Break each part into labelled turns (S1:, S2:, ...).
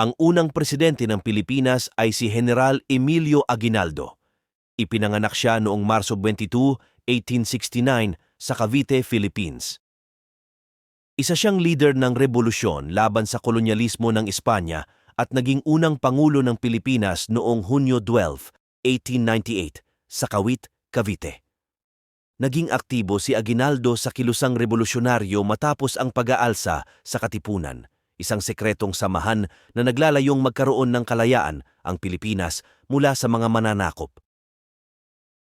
S1: Ang unang presidente ng Pilipinas ay si General Emilio Aguinaldo. Ipinanganak siya noong Marso 22, 1869 sa Cavite, Philippines. Isa siyang leader ng revolusyon laban sa kolonyalismo ng Espanya at naging unang pangulo ng Pilipinas noong Hunyo 12, 1898 sa Kawit, Cavite. Naging aktibo si Aguinaldo sa kilusang revolusyonaryo matapos ang pag-aalsa sa Katipunan, isang sekretong samahan na naglalayong magkaroon ng kalayaan ang Pilipinas mula sa mga mananakop.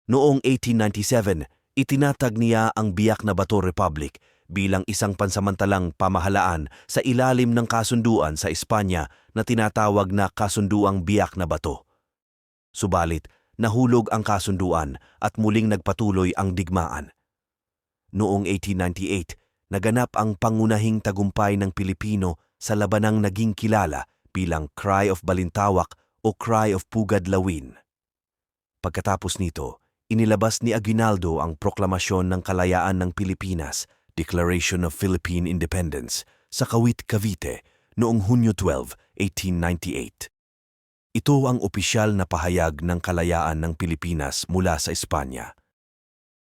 S1: Noong 1897, itinatag niya ang Biak na Bato Republic bilang isang pansamantalang pamahalaan sa ilalim ng kasunduan sa Espanya na tinatawag na Kasunduang Biak na Bato. Subalit, nahulog ang kasunduan at muling nagpatuloy ang digmaan. Noong 1898, naganap ang pangunahing tagumpay ng Pilipino sa labanang naging kilala bilang Cry of Balintawak o Cry of Pugad Lawin. Pagkatapos nito, inilabas ni Aguinaldo ang proklamasyon ng kalayaan ng Pilipinas, Declaration of Philippine Independence, sa Kawit, Cavite, noong Hunyo 12, 1898. Ito ang opisyal na pahayag ng kalayaan ng Pilipinas mula sa Espanya.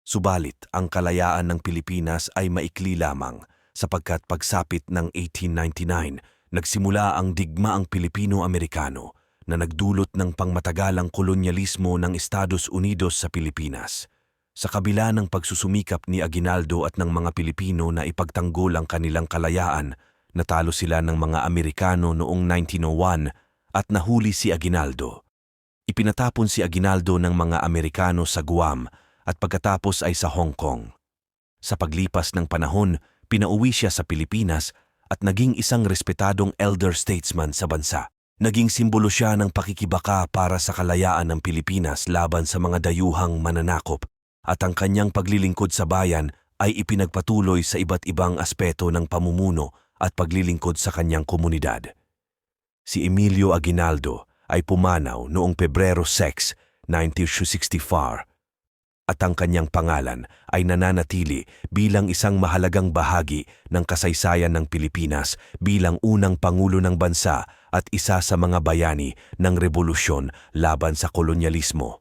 S1: Subalit, ang kalayaan ng Pilipinas ay maikli lamang sapagkat pagsapit ng 1899, nagsimula ang digmaang Pilipino-Amerikano na nagdulot ng pangmatagalang kolonyalismo ng Estados Unidos sa Pilipinas. Sa kabila ng pagsusumikap ni Aguinaldo at ng mga Pilipino na ipagtanggol ang kanilang kalayaan, natalo sila ng mga Amerikano noong 1901 at nahuli si Aguinaldo. Ipinatapon si Aguinaldo ng mga Amerikano sa Guam at pagkatapos ay sa Hong Kong. Sa paglipas ng panahon, pinauwi siya sa Pilipinas at naging isang respetadong elder statesman sa bansa. Naging simbolo siya ng pakikibaka para sa kalayaan ng Pilipinas laban sa mga dayuhang mananakop at ang kanyang paglilingkod sa bayan ay ipinagpatuloy sa iba't ibang aspeto ng pamumuno at paglilingkod sa kanyang komunidad. Si Emilio Aguinaldo ay pumanaw noong Pebrero 6, 1964 at ang kanyang pangalan ay nananatili bilang isang mahalagang bahagi ng kasaysayan ng Pilipinas bilang unang pangulo ng bansa at isa sa mga bayani ng revolusyon laban sa kolonyalismo.